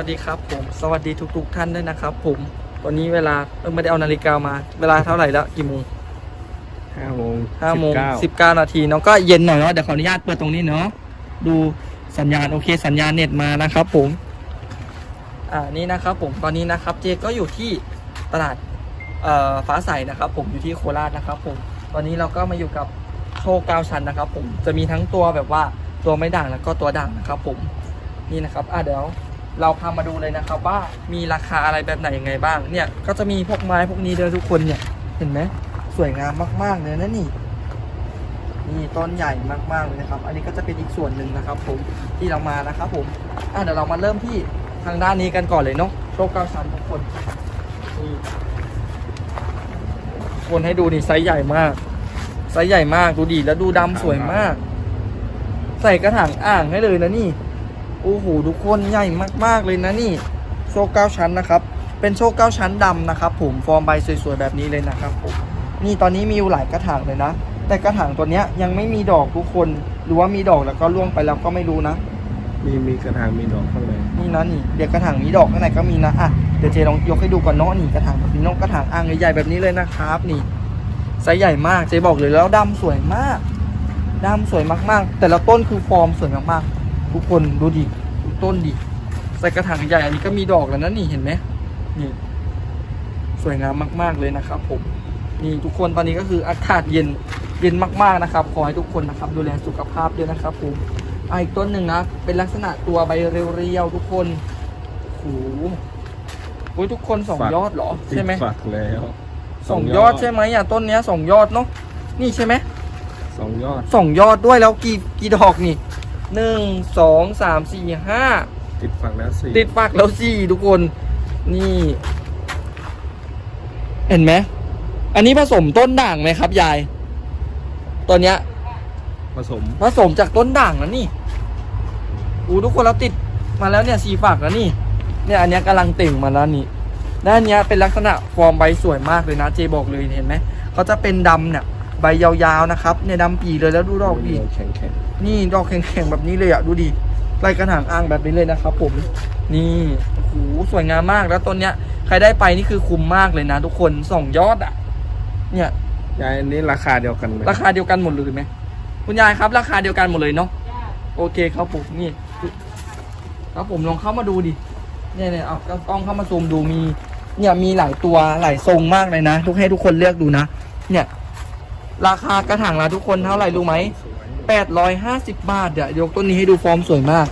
สวัสดีครับผม สวัสดีทุกๆท่านด้วยนะครับ ผม ตอนนี้เวลาเออไม่ได้เอานาฬิกามา เวลาเท่าไหร่แล้วกี่โมงห้าโมงห้าโมงเก้าสิบเก้านาทีเนาะก็เย็นหน่อยเนาะเดี๋ยวขออนุญาตเปิดตรงนี้เนาะดูสัญญาณโอเค สัญญาณเน็ตมานะครับ ผม อ่านี่นะครับ ผมตอนนี้นะครับ เจก็อยู่ที่ตลาดเอ่อฟ้าใสนะครับ ผมอยู่ที่โคราชนะครับ ผม ตอนนี้เราก็มาอยู่กับโชว์เก้าชั้นนะครับ ผมจะมีทั้งตัวแบบว่าตัวไม่ด่างแล้วก็ตัวด่างนะครับ ผมนี่นะครับอะเดี๋ยว เราพามาดูเลยนะครับว่ามีราคาอะไรแบบไหนยังไงบ้างเนี่ยก็จะมีพวกไม้พวกนี้เด้อทุกคนเนี่ยเห็นไหมสวยงามมากๆเลยนะนี่นี่ต้นใหญ่มากๆเลยนะครับ อันนี้ก็จะเป็นอีกส่วนหนึ่งนะครับ ผมที่เรามานะครับ ผมอะเดี๋ยวเรามาเริ่มที่ทางด้านนี้กันก่อนเลยเนาะโชว์เก้าชั้นทุกคนนี่คนให้ดูนี่ไซส์ใหญ่มากไซส์ใหญ่มากดูดีแล้วดูดำสวยมาก ใส่กระถางอ่างให้เลยนะนี่ โอ้โหทุกคนใหญ่มากๆเลยนะนี่โชว์เก้าชั้นนะครับ เป็นโชว์เก้าชั้นดำนะครับผมฟอร์มใบสวยๆแบบนี้เลยนะครับผมนี่ตอนนี้มีอยู่หลายกระถางเลยนะ แต่กระถางตัวเนี้ยยังไม่มีดอกทุกคน หรือว่ามีดอกแล้วก็ร่วงไปแล้วก็ไม่รู้นะ มีมีกระถางมีดอกข้างในนี่นะนี่เดี๋ยวกระถางมีดอกข้างในก็มีนะอะเดี๋ยวเจลองยกให้ดูก่อนเนาะนี่กระถางแบบนี้เน้องกระถางอ่างใหญ่ๆแบบนี้เลยนะครับ นี่ไซส์ใหญ่มากเจบอกเลยแล้วดำสวยมากดำสวยมากๆ แต่ละต้นคือฟอร์มสวยมากๆ ทุกคนดูดิดูต้นดิใส่กระถางใหญ่อันนี้ก็มีดอกแล้วนะนี่เห็นไหมนี่ สวยงามมาก ๆเลยนะครับ ผมนี่ทุกคนตอนนี้ก็คืออากาศเย็นเย็นมากๆนะครับ ขอให้ทุกคนนะครับ ดูแลสุขภาพด้วยนะครับ ผมอะอีกต้นหนึ่งนะเป็นลักษณะตัวใบเรียวๆทุกคนโอ้โหโอ้ยทุกคนสองยอดเหรอติดใช่ไหมฝักแล้วสองยอดใช่ไหมอะต้นเนี้ยสองยอดเนาะนี่ใช่ไหม สองยอด สองยอดด้วยแล้วกี่กี่ดอกนี่ หนึ่งสองสามสี่ห้าติดฝักแล้วสี่ติดปากแล้วสี่ทุกคน นี่ เห็นไหมอันนี้ผสมต้นด่างไหมครับยายตัวเนี้ยผสมผสมจากต้นด่างนะนี่อูทุกคนเราติดมาแล้วเนี่ยสีฝักแล้วนี่ เนี่ยอันเนี้ยกำลังเต่งมาแล้วนี่ด้านเนี้ยเป็นลักษณะฟอร์มใบสวยมากเลยนะเจบอกเลยเห็นไหมเขาจะเป็นดำเนี่ย ใบยาวๆนะครับเนี่ยดำปีเลยแล้วดูดอกดีแข็งแข็งนี่ดอกแข็งๆแบบนี้เลยอะดูดิไล่กระถางอ่างแบบนี้เลยนะครับ ผมนี่โอ้โหสวยงามมากแล้วต้นเนี้ยใครได้ไปนี่คือคุ้มมากเลยนะ ทุกคนสองยอดอะ เนี่ยๆยายอันนี้ราคาเดียวกันไหมราคาเดียวกันหมดเลยไหมคุณยายครับ ราคาเดียวกันหมดเลยเนาะโอเคครับผมนี่ครับผมลองเข้ามาดูดิเนี่ยเนี่ยเอากล้องเข้ามาซูมดูมี เนี่ยมีหลายตัวหลายทรงมากเลยนะ ทุกให้ทุกคนเลือกดูนะเนี่ย ราคากระถางละทุกคนเท่าไหร่รู้ไหมสวยแปดร้อยห้าสิบบาทเดี๋ยวยกต้นนี้ให้ดูฟอร์มสวยมาก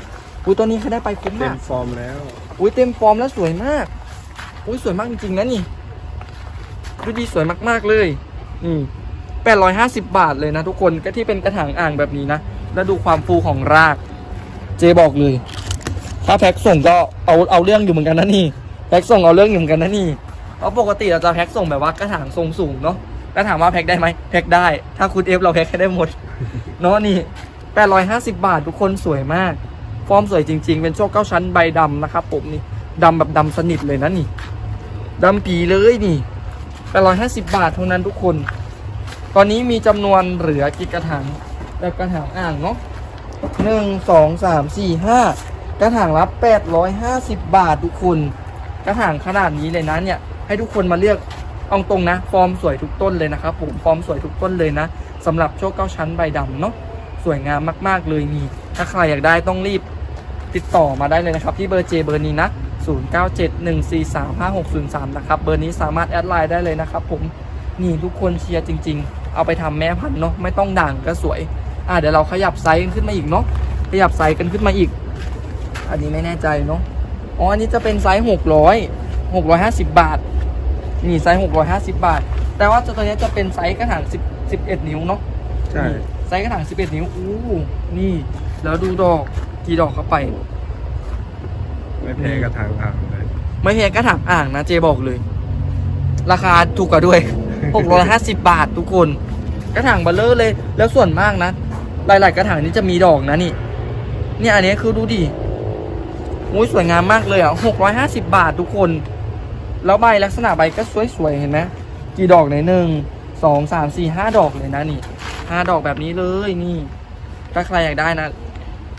อุ้ยต้นนี้เขาได้ไปคุ้มเต็มามกฟอร์มแล้วอุ้ยเต็มฟอร์มแล้วสวยมากอุ้ยสวยมากจริงๆนะนี่ดูดีสวยมากๆเลยนี่แปดร้อยห้าสิบบาทเลยนะทุกคนก็ที่เป็นกระถางอ่างแบบนี้นะแล้วดูความฟูของราก เจบอกเลย ถ้าแพ็คส่งก็เอาเอาเรื่องอยู่เหมือนกันนะนี่แพ็คส่งเอาเรื่องอยู่เหมือนกันนะนี่เพราะปกติเราจะแพ็คส่งแบบว่ากระถางทรงสูงเนาะ แล้วถามว่าแพ็คได้ไหมแพ็คได้ ถ้าคุณเอฟเราแพ็คให้ได้หมด เนาะนี่ 850 บาททุกคนสวยมาก ฟอร์มสวยจริง ๆ เป็นโชคเก้าชั้นใบดำนะครับผมนี่ดำแบบดำสนิทเลยนะนี่ดำปีเลยนี่ 850 บาทเท่านั้นทุกคน ตอนนี้มีจำนวนเหลือกี่กระถางแบบกระถางอ่างเนาะหนึ่งสองสามสี่ห้ากระถางละ850 บาททุกคน กระถางขนาดนี้เลยนะเนี่ย ให้ทุกคนมาเลือก เอาตรงนะ ฟอร์มสวยทุกต้นเลยนะครับผมฟอร์มสวยทุกต้นเลยนะสำหรับโชคเก้าชั้นใบดำเนาะสวยงามมากๆเลยนี่ถ้าใครอยากได้ต้องรีบติดต่อมาได้เลยนะครับ ที่เบอร์เจเบอร์นี้นะ0971435603นะครับเบอร์นี้สามารถแอดไลน์ได้เลยนะครับผมนี่ทุกคนเชียร์จริง ๆ เอาไปทำแม่พันธุ์เนาะไม่ต้องด่างก็สวยอะเดี๋ยวเราขยับไซส์กันขึ้นมาอีกเนาะขยับไซส์กันขึ้นมาอีก อันนี้ไม่แน่ใจเนาะอ๋ออันนี้จะเป็นไซส์600 650บาท นี่ไซส์650 บาท แต่ว่าตัวนี้จะเป็นไซส์กระถาง10 11 นิ้วเนาะใช่นี่ไซส์กระถาง11 นิ้วอู้นี่ แล้วดูดอกกี่ดอกเข้าไป ไม่แพ้กระถางอ่างเลยไม่เพียงกระถางอ่างนะเจบอกเลย ราคาถูกกว่าด้วย 650 บาททุกคน กระถางเบลเลอร์เลย แล้วส่วนมากนะ หลาย ๆ กระถางนี้จะมีดอกนะนี่ เนี่ยอันนี้คือดูดิอุ้ยสวยงามมากเลยอะ650 บาททุกคน แล้วใบลักษณะใบก็สวยๆเห็นไหมกี่ดอกในหนึ่งสองสามสี่ห้าดอกเลยนะนี่ห้าดอกแบบนี้เลยนี่ ถ้าใครอยากได้นะ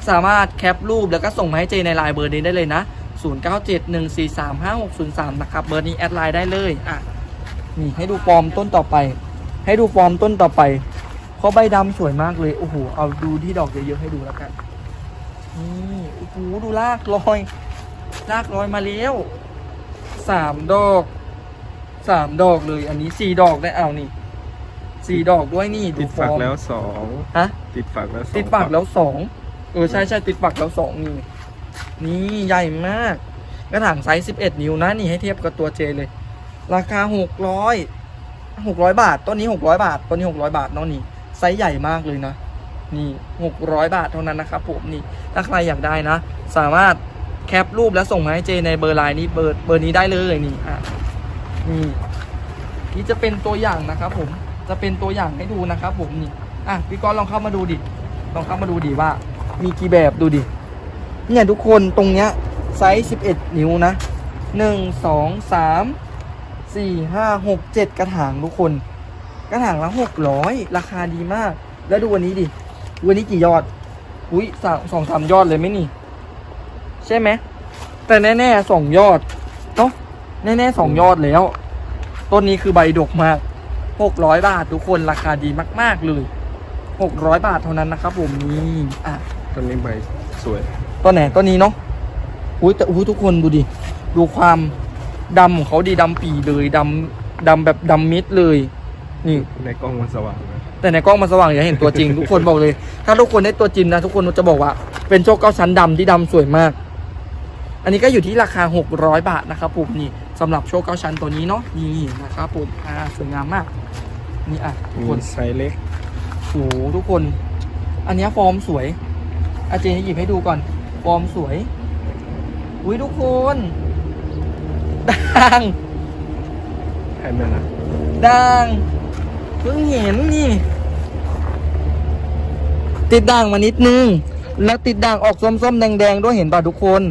สามารถแคปรูปแล้วก็ส่งมาให้เจในไลน์เบอร์นี้ได้เลยนะ 0971435603 นะครับ เบอร์นี้แอดไลน์ได้เลยอะนี่ให้ดูฟอร์มต้นต่อไป ให้ดูฟอร์มต้นต่อไปเพราะใบดำสวยมากเลยโอ้โหเอาดูที่ดอกเยอะๆให้ดูแล้วกันนี่โอ้โหดูลากลอยลากลอยมาแล้ว สามดอกสามดอกเลยอันนี้สี่ดอกได้เอานี่สี่ดอกด้วยนี่ดูติดฟฝัอกร์มแล้วสองฮะติดฝักแล้วสองติดปากแล้วสองเออใช่ใช่ติดปากแล้วสองนี่ นี่ใหญ่มากกระถางไซส์สิบเอ็ดนิ้วนะนี่ให้เทียบกับตัวเจเลย ราคาหกร้อยหกร้อยบาทต้นนี้หกร้อยบาทต้นนี้หกร้อยบาทเน้องนี่ไซส์ใหญ่มากเลยนะนี่หกร้อยบาทเท่านั้นนะครับผมนี่ถ้าใครอยากได้นะ สามารถ แคปรูปแล้วส่งมาให้เจในเบอร์ไลน์นี้เบอร์เบอร์นี้ได้เลยนี่อะนี่นี่จะเป็นตัวอย่างนะครับผมจะเป็นตัวอย่างให้ดูนะครับผมนี่อะพี่กรณ์ลองเข้ามาดูดิลองเข้ามาดูดิว่า มีกี่แบบดูดิเนี่ยทุกคนตรงเนี้ยไซส์11 นิ้วนะหนึ่งสองสามสี่ห้าหกเจ็ดกระถางทุกคน กระถางละหกร้อยราคาดีมาก แล้วดูวันนี้ดิ วันนี้กี่ยอด อุ้ยสามสองสามยอดเลยไหมนี่ ใช่ไหม แต่แน่ๆสองยอดเนาะแน่ๆสองยอดแล้ว ต้นนี้คือใบดกมากหกร้อยบาททุกคนราคาดีมาก ๆเลยหกร้อยบาทเท่านั้นนะครับ ผมนี่อะต้นนี้ใบสวยต้นไหนต้นนี้เนาะอุ้ยแต่อุ้ยทุกคนดูดิ ดูความดำของเขาดีดำปีเลยดำดำแบบดำมิดเลย นี่ในกล้องมันสว่างนะแต่ในกล้องมันสว่างอย่าเห็นตัวจริง ทุกคนบอกเลย ถ้าทุกคนได้ตัวจริงนะทุกคนจะบอกว่า เป็นโชคเก้าชั้นดำที่ดำสวยมาก อันนี้ก็อยู่ที่ราคา 600 บาทนะครับผมนี่สำหรับโชคเก้าชั้นตัวนี้เนาะนี่นะครับผมอ่าสวยงามมากนี่อะทุกมีคนไซส์เล็กโอ้โหทุกคน อันเนี้ยฟอร์มสวย อาเจนหยิบให้ดูก่อน ฟอร์มสวยอุ้ยทุกคนดังแค่นั้นนะด่างเพิ่งเห็นนี่ ติดด่างมานิดนึง แล้วติดด่างออกส้มๆแดงๆด้วยเห็นป่ะทุกคน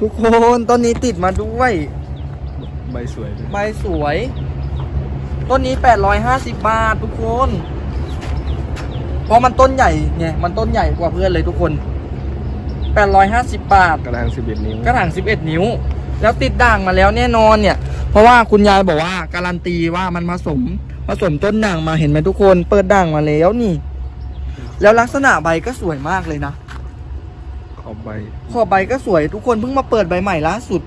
ทุกคนต้นนี้ติดมาด้วย ใบสวยเลยใบสวย ต้นนี้ 850 บาททุกคน เพราะมันต้นใหญ่ไงมันต้นใหญ่กว่าเพื่อนเลยทุกคน 850 บาท กระถางสิบเอ็ดนิ้ว กระถาง 11 นิ้ว แล้วติดด่างมาแล้วแน่นอนเนี่ย เพราะว่าคุณยายบอกว่าการันตีว่ามันผสมผสมต้นด่างมาเห็นไหมทุกคน เปิดด่างมาแล้วนี่ แล้วลักษณะใบก็สวยมากเลยนะข อบใบ ขอบใบก็สวย ทุกคนเพิ่งมาเปิดใบใหม่ล่าสุด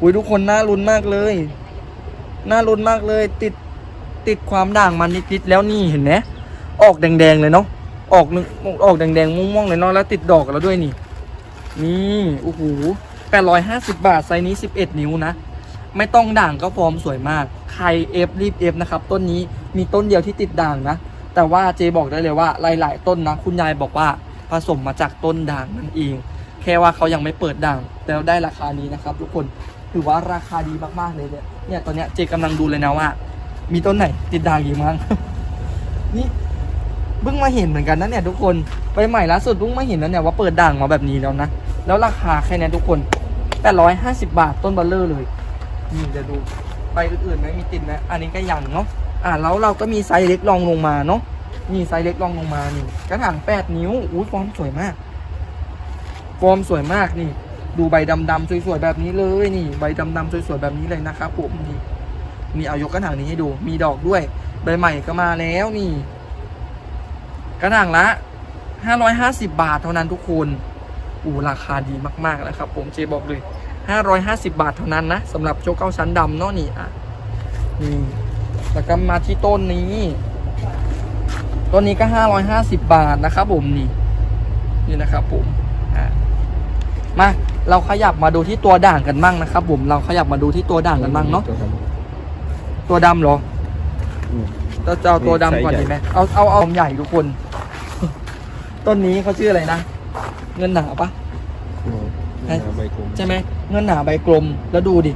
อุ้ยทุกคนน่าลุ้นมากเลย น่าลุ้นมากเลย ติดติดความด่างมานิดๆแล้วนี่เห็นไหมออกแดงๆเลยเนาะออกนึงออกแดงๆม่วงๆเลยเนาะแล้วติดดอกแล้วด้วยนี่ นี่โอ้โหแปดร้อยห้าสิบบาทไซส์นี้สิบเอ็ดนิ้วนะไม่ต้องด่างก็ฟอร์มสวยมาก ใครเอฟรีบเอฟนะครับ ต้นนี้มีต้นเดียวที่ติดด่างนะ แต่ว่าเจบอกได้เลยว่าหลาย ๆ ต้นนะ คุณยายบอกว่า ผสมมาจากต้นด่างนั่นเอง แค่ว่าเขายังไม่เปิดด่าง แต่ได้ราคานี้นะครับ ทุกคนถือว่าราคาดีมากๆเลยเนี่ยเนี่ยตอนเนี้ยเจกำลังดูเลยนะว่า มีต้นไหนติดด่างอยู่มั้งนี่เพิ่งมาเห็นเหมือนกันนะเนี่ยทุกคนไปใหม่ล่าสุดเพิ่งมาเห็นนะเนี่ยว่าเปิดด่างมาแบบนี้แล้วนะแล้วราคาแค่นี้ทุกคนแปดร้อยห้าสิบาทต้นบัลเลอร์เลยนี่จะดูใบอื่นๆไหมมีติดไหมอันนี้ก็ยังเนาะอ่าแล้วเราก็มีไซส์เล็กรองลงมาเนาะ นี่ไซส์เล็กรองลงมานี่กระถางแปดนิ้วอุ้ฟอร์มสวยมาก ฟอร์มสวยมากนี่ ดูใบดำๆสวยๆแบบนี้เลยนี่ ใบดำๆสวยๆแบบนี้เลยนะครับผมนี่มีเอายกกระถางนี้ให้ดู มีดอกด้วย ใบใหม่ก็มาแล้วนี่ กระถางละห้าร้อยห้าสิบาทเท่านั้นทุกคนอู้ราคาดีมากๆนะครับ ผมเจบอกเลยห้าร้อยห้าสิบาทเท่านั้นนะสำหรับโชคเก้าชั้นดำเนาะนี่อะนี่แล้วก็มาที่ต้นนี้ ต้นนี้ก็ห้าร้อยห้าสิบาทนะครับผมนี่นี่นะครับผมอะมาเราขยับมาดูที่ตัวด่างกันบ้างนะครับผมเราขยับมาดูที่ตัวด่างกันบ้างเนาะตัวดตัวดำเหรอำอืมเราจะเอาตัวดำก่อนมีไซส์ใหญ่ดีไหมเอาเอาเอาใหญ่ทุกคน ต้นนี้เขาชื่ออะไรนะ เงินหนาปะอืมให้ใบกลมใช่ไหมเงินหนาใบกลมแล้วดูดิ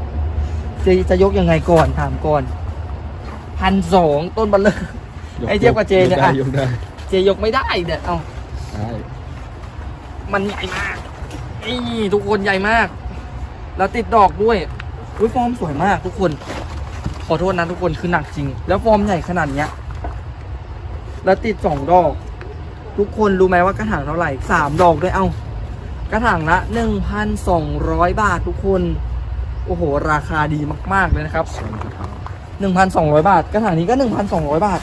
จะจะยกยังไงก่อนถามก่อนพันสองต้นบัลเลอร์ก ไอ้เทียบกับเจเนี่ยกได้อะยกได้เจยกไม่ได้เด็ดเอาได้มันใหญ่มากนี่ทุกคนใหญ่มาก แล้วติดดอกด้วยอุ้ยฟอร์มสวยมากทุกคน ขอโทษนะทุกคนคือหนักจริง แล้วฟอร์มใหญ่ขนาดเนี้ย แล้วติดสองดอก ทุกคนรู้ไหมว่ากระถางเท่าไหร่สามดอกด้วยเอ้ากระถางละ1,200บาททุกคน โอ้โห ราคาดีมาก ๆ เลยนะครับสวนกระถาง1,200บาท กระถางนี้ก็1,200บาท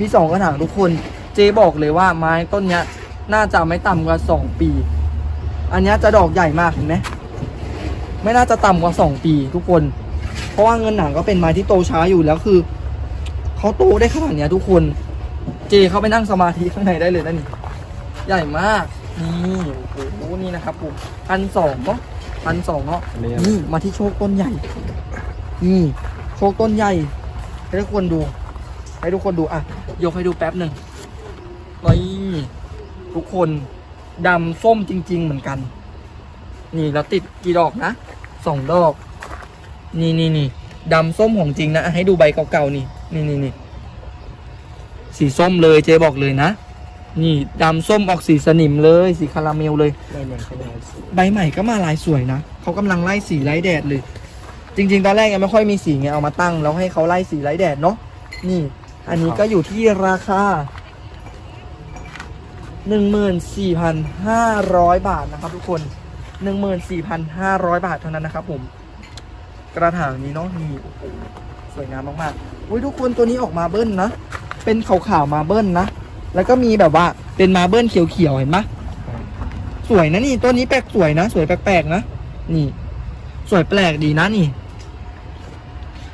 มี2กระถางทุกคน เจบอกเลยว่าไม้ต้นเนี้ย น่าจะไม่ต่ำกว่า2ปี อันเนี้ยจะดอกใหญ่มากเห็นไหมไม่น่าจะต่ำกว่า2ปีทุกคน เพราะว่าเงินหนังก็เป็นไม้ที่โตช้าอยู่แล้วคือเขาโตได้ขนาดเนี้ยทุกคน เจเขาไปนั่งสมาธิข้างในได้เลยนะนี่ใหญ่มากนี่โอ้โหนี่นะครับผมพันสองเนาะพันสองเนาะอันนี้นี่มาที่โชคต้นใหญ่นี่โชคต้นใหญ่ให้ทุกคนดู ให้ทุกคนดูอะ ยกให้ดูแป๊บหนึ่งนี่ทุกคนดำส้มจริง ๆ เหมือนกัน นี่แล้วติดกี่ดอกนะสองดอก นี่นี่นี่ดำส้มของจริงนะอะให้ดูใบเก่าๆนี่ นี่นี่นี่สีส้มเลยเจ๊บอกเลยนะ นี่ดำส้มออกสีสนิมเลย สีคาราเมลเลยได้ไหมเขาได้สีใบใหม่ก็มาลายสวยนะเขากำลังไล่สีไล่แดดเลย จริง ๆ ตอนแรกยังไม่ค่อยมีสีไงเอามาตั้งแล้วให้เขาไล่สีไล่แดดเนาะนี่ อันนี้ก็อยู่ที่ราคา 14,500 บาทนะครับทุกคน 14,500 บาทเท่านั้นนะครับผม กระถางนี้เนาะนี่สวยงามมากๆอุ้ยทุกคนตัวนี้ออกมาเบิ้ลนะ เป็นขาวๆมาเบิ้ลนะ แล้วก็มีแบบว่าเป็นมาเบิ้ลเขียวๆเห็นไหมสวยนะนี่ต้นนี้แปลกสวยนะ สวยแปลกๆนะ นี่ สวยแปลกดีนะนี่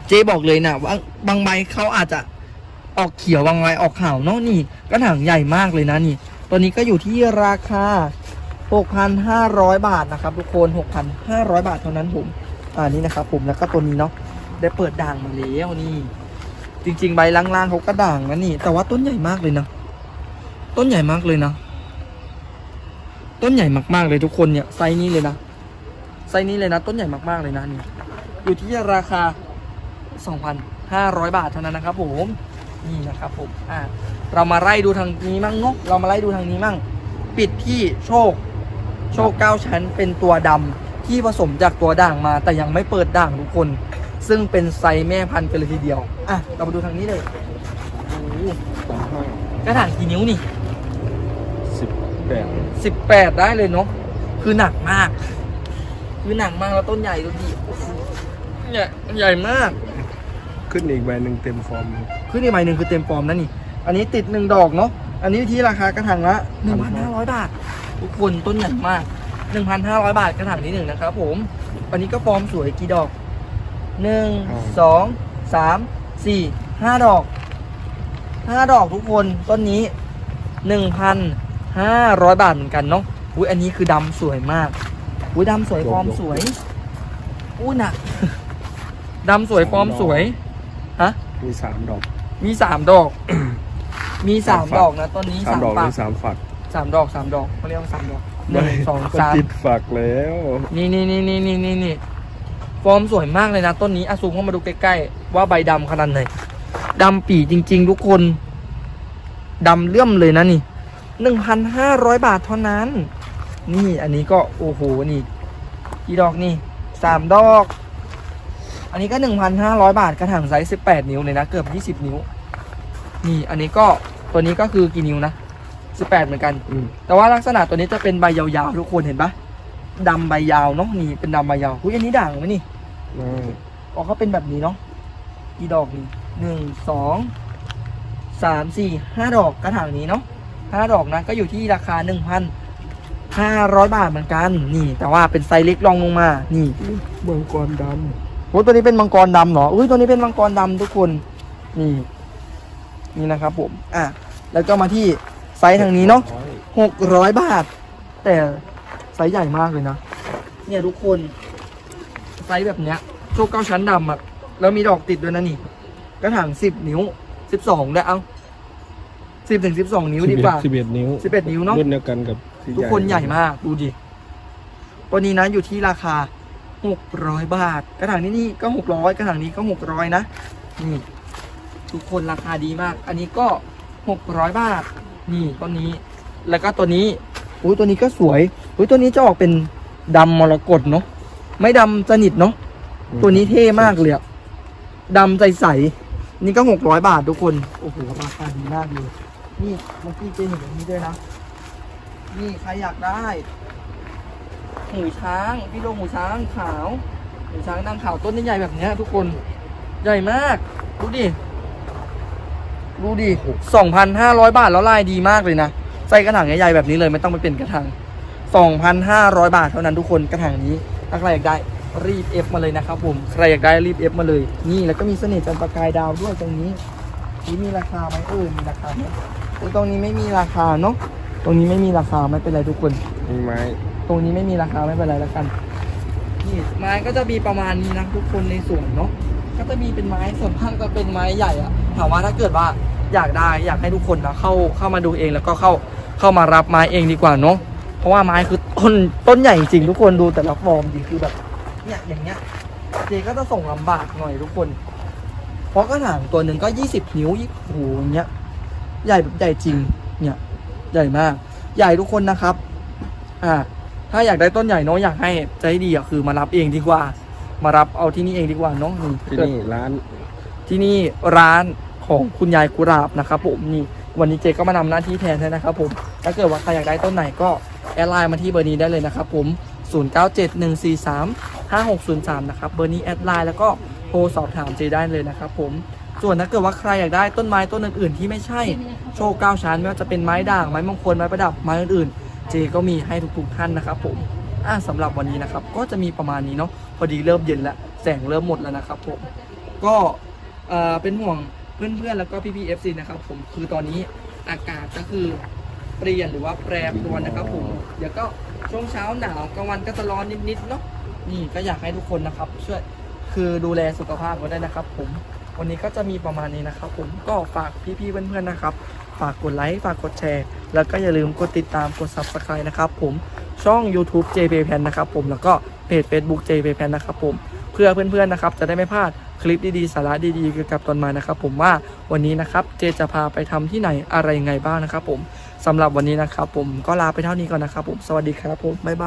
เจ๊บอกเลยนะว่าบางใบเขาอาจจะ ออกเขียวบางใบออกขาวเนาะนี่กระถางใหญ่มากเลยนะนี่ ตัวนี้ก็อยู่ที่ราคา 6,500 บาทนะครับ ทุกคน 6,500 บาทเท่านั้นผมอ่านี่นะครับผมแล้วก็ตัวนี้เนาะได้เปิดด่างมาแล้วนี่ จริง ๆ ใบล่างๆเขาก็ด่างนะนี่ แต่ว่าต้นใหญ่มากเลยนะต้นใหญ่มากเลยนะต้นใหญ่มากๆเลยทุกคนเนี่ยไซส์นี้เลยนะไซส์นี้เลยนะ ต้นใหญ่มากๆเลยนะนี่อยู่ที่ราคา 2,500 บาทเท่านั้นนะครับผม นี่นะครับผมอ่าเรามาไล่ดูทางนี้มั่งเนาะเรามาไล่ดูทางนี้มั่ง ปิดที่โชค โชคเก้าชั้นเป็นตัวดำที่ผสมจากตัวด่างมา แต่ยังไม่เปิดด่างทุกคน ซึ่งเป็นไซส์แม่พันธุ์กันเลยทีเดียวอะเรามาดูทางนี้เลยโอ้โหสองห้ากระถางกี่นิ้วนี่สิบแปดสิบแปดได้เลยเนาะคือหนักมาก คือหนักมากแล้วต้นใหญ่ดูดิโอ้โหเนี่ยใหญ่มาก ขึ้นอีกใบหนึ่งเต็มฟอร์มขึ้นอีกใบหนึ่งคือเต็มฟอร์มนะนี่ อันนี้ติดหนึ่งดอกเนาะ อันนี้ที่ราคากระถางละหนึ่งพันห้าร้อยบาท ทุกคนต้นใหญ่มากหนึ่งพันห้าร้อยบาทกระถางที่หนึ่งนะครับผม อันนี้ก็ฟอร์มสวยกี่ดอกหนึ่งสองสามสี่ห้าดอกห้าดอกทุกคนต้นนี้หนึ่งพันห้าร้อยบาทเหมือนกันเนาะ อุ้ยอันนี้คือดำสวยมากอุ้ยดำสวยฟอร์มสวยอุ้ยน่ะดำสวยฟอร์มสวย ฮะ มีสามดอกมีสามดอก มีสามสามฝักดอกนะต้นนี้สามดอกหฝัรือสามฝักสามดอกสามดอกเขาเรียกว่าสามดอกหนึ่งสองก็สามติดฝักแล้วนี่นี่นี่นี่นี่นี่นี่ฟอร์มสวยมากเลยนะต้นนี้อาซูมเข้ามาดูใกล้ๆว่าใบดำขนาดไหนดำปีจริง ๆ ทุกคนดำเลื่อมเลยนะนี่หนึ่งพันห้าร้อยบาทเท่านั้น นี่อันนี้ก็โอ้โหนี่กี่ดอกนี่สามดอก อันนี้ก็หนึ่งพันห้าร้อยบาทกระถางไซส์สิบแปดนิ้วเลยนะ เกือบยี่สิบนิ้ว นี่อันนี้ก็ตัวนี้ก็คือกี่นิ้วนะสิบแปดเหมือนกันอืมแต่ว่าลักษณะตัวนี้จะเป็นใบยาวๆทุกคนเห็นปะดำใบยาวเนาะนี่เป็นดำใบยาวอุ้ยอันนี้ด่างไหมนี่อ่าอ๋อเขาเป็นแบบนี้เนาะกี่ดอกนี่หนึ่งสองสามสี่ห้าดอกกระถางนี้เนาะห้าดอกนะก็อยู่ที่ราคาหนึ่งพันห้าร้อยบาทเหมือนกัน นี่ แต่ว่าเป็นไซส์เล็กรองลงมา นี่เมืองกรด โอ้ยตัวนี้เป็นมังกรดำเหรออุ้ยตัวนี้เป็นมังกรดำทุกคน นี่ นี่นะครับผม อะ แล้วก็มาที่ไซส์ทางนี้เนาะร้อยหกร้อยบาท แต่ไซส์ใหญ่มากเลยนะ เนี่ยทุกคน ไซส์แบบเนี้ย โชคเก้าชั้นดำอะแล้วมีดอกติดด้วยนะนี่กระถางสิบนิ้วสิบสองได้เอาสิบถึงสิบสองนิ้วดีกว่าสิบเอ็ดนิ้วสิบเอ็ดนิ้วเนอะรุ่นเดียวกันกับที่ทุกคนใหญ่มาก ดูดิ ตัวนี้นะอยู่ที่ราคา หกร้อยบาท กระถางนี้นี่ก็หกร้อยกระถางนี้ก็หกร้อยนะนี่ทุกคนราคาดีมาก อันนี้ก็หกร้อยบาท นี่ต้นนี้ แล้วก็ตัวนี้อุ้ยตัวนี้ก็สวยอุ้ยตัวนี้จะออกเป็นดำมรกตเนาะไม่ดำสนิทเนาะตัวนี้เท่มากเลยอะดำใสๆนี่ก็หกร้อยบาททุกคนโอ้โหราคาดีมากเลยนี่เมื่อกี้เจเห็นแบบนี้ด้วยนะนี่ใครอยากได้ หูช้างพี่โลหูช้างขาวหูช้างดำขาวต้นใหญ่แบบนี้ทุกคนใหญ่มากดูดิดูดิสองพันห้าร้อยบาทแล้วลายดีมากเลยนะใส่กระถางใหญ่ๆแบบนี้เลยไม่ต้องไปเป็นกระถางสองพันห้าร้อยบาทเท่านั้นทุกคนกระถางนี้ถ้าใครอยากได้รีบเอฟมาเลยนะครับผมใครอยากได้รีบเอฟมาเลย นี่แล้วก็มีเสน่ห์จันประกายดาวด้วยตรงนี้นี่มีราคาไหมเออมีราคาไหมตรงนี้ไม่มีราคาเนาะตรงนี้ไม่มีราคาไม่เป็นไรทุกคน มีไม้ ตรงนี้ไม่มีราคาไม่เป็นไรแล้วกัน นี่ไม้ก็จะมีประมาณนี้นะทุกคนในสวนเนาะ ก็จะมีเป็นไม้ส่วนมากจะเป็นไม้ใหญ่อะถามว่าถ้าเกิดว่าอยากได้อยากให้ทุกคนนะเข้าเข้ามาดูเองแล้วก็เข้าเข้ามารับไม้เองดีกว่าเนาะ เพราะว่าไม้คือต้นต้นใหญ่จริงทุกคนดูแต่ละฟอร์มดีคือแบบเนี่ยอย่างเงี้ยเจก็จะส่งลำบากหน่อยทุกคน เพราะกระถางตัวหนึ่งก็ยี่สิบนิ้วยี่โอ้โหอย่างเงี้ย ใหญ่แบบใหญ่จริง เนี่ย ใหญ่มาก ใหญ่ทุกคนนะครับ อ่าถ้าอยากได้ต้นใหญ่เนาะอยากให้ใจดีอะคือมารับเองดีกว่า มารับเอาที่นี่เองดีกว่าเนาะนี่ที่นี่ร้านที่นี่ร้านของคุณยายกุหลาบนะครับผมนี่วันนี้เจก็มานำหน้าที่แทนให้นะครับผมถ้าเกิดว่าใครอยากได้ต้นไหนก็แอดไลน์มาที่เบอร์นี้ได้เลยนะครับผม 0971435603 นะครับเบอร์นี้แอดไลน์แล้วก็โทรสอบถามเจได้เลยนะครับผมส่วนถ้าเกิดว่าใครอยากได้ต้นไม้ต้นอื่น ๆ ที่ไม่ใช่โชว์เก้าชั้นไม่ว่าจะเป็นไม้ด่างไม้มงคลไม้ประดับไม้อื่นๆ เจก็มีให้ทุกๆท่านนะครับผมอ่าสำหรับวันนี้นะครับ ก็จะมีประมาณนี้เนาะพอดีเริ่มเย็นแล้วแสงเริ่มหมดแล้วนะครับผมก็เอ่อเป็นห่วงเพื่อนๆแล้วก็พี่ๆ FC นะครับผมคือตอนนี้อากาศก็คือเปลี่ยนหรือว่าแปรปรวนนะครับผมเดี๋ยวก็ช่วงเช้าหนาวกลางวันก็จะร้อนนิดๆเนาะนี่ก็อยากให้ทุกคนนะครับ ช่วยคือดูแลสุขภาพกันได้นะครับ ผมวันนี้ก็จะมีประมาณนี้นะครับ ผมก็ฝากพี่ๆเพื่อนๆนะครับ ฝากกดไลค์ ฝากกดแชร์ แล้วก็อย่าลืมกดติดตามกด Subscribe นะครับผมช่อง YouTube JP Pen นะครับผมแล้วก็เพจ Facebook JP Pen นะครับผมเพื่อเพื่อนๆนะครับจะได้ไม่พลาดคลิปดีๆ สาระดีๆเกี่ยวกับต้นไม้นะครับ ผมว่าวันนี้นะครับเจจะพาไปทำที่ไหนอะไรยังไงบ้างนะครับ ผมสำหรับวันนี้นะครับ ผมก็ลาไปเท่านี้ก่อนนะครับ ผมสวัสดีครับผมบ๊ายบาย